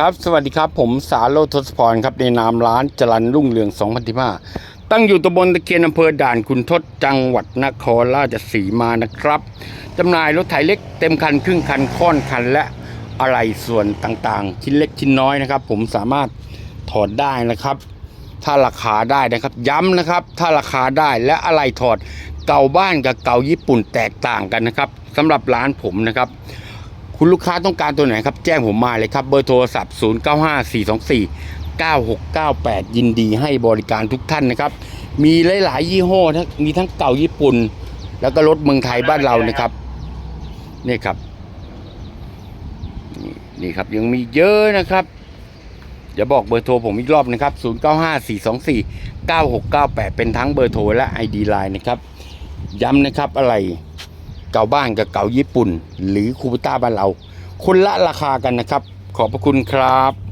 ครับ สวัสดีครับ ผมสาโรจน์ทศพรครับ ในนามร้านจรันรุ่งเรือง2015ตั้งอยู่ตำบลตะเคียนอำเภอด่านคุณทศจังหวัดนครราชสีมานะครับจำหน่ายรถไถเล็กเต็มคันครึ่งคันค่อนคันและอะไรส่วนต่างๆ ชิ้นเล็กชิ้นน้อยนะครับ ผมสามารถถอดได้นะครับ ถ้าราคาได้นะครับ ย้ำนะครับ ถ้าราคาได้และอะไรถอดเก่าบ้านกับเก่าญี่ปุ่นแตกต่างกันนะครับสำหรับร้านผมนะครับ คุณลูกค้าต้องการตัวไหนครับ แจ้งผมมาเลยครับ เบอร์โทรศัพท์ 0 9 5 4 2 4 9 6 9 8 ยินดีให้บริการทุกท่านนะครับ มีหลาย ๆ ยี่ห้อทั้งมีทั้งเก่าญี่ปุ่น แล้วก็รถเมืองไทยบ้านเรานะครับ นี่ครับ นี่ครับยังมีเยอะนะครับเดี๋ยวบอกเบอร์โทรผมอีกรอบนะครับ 0 9 5 4 2 4 9 6 9 8 เป็นทั้งเบอร์โทรและ ID Line นะครับ ย้ำนะครับอะไร เก่าบ้านกับเก่าญี่ปุ่น หรือคูปต้าบ้านเราคนละราคากันนะครับ ขอบพระคุณครับ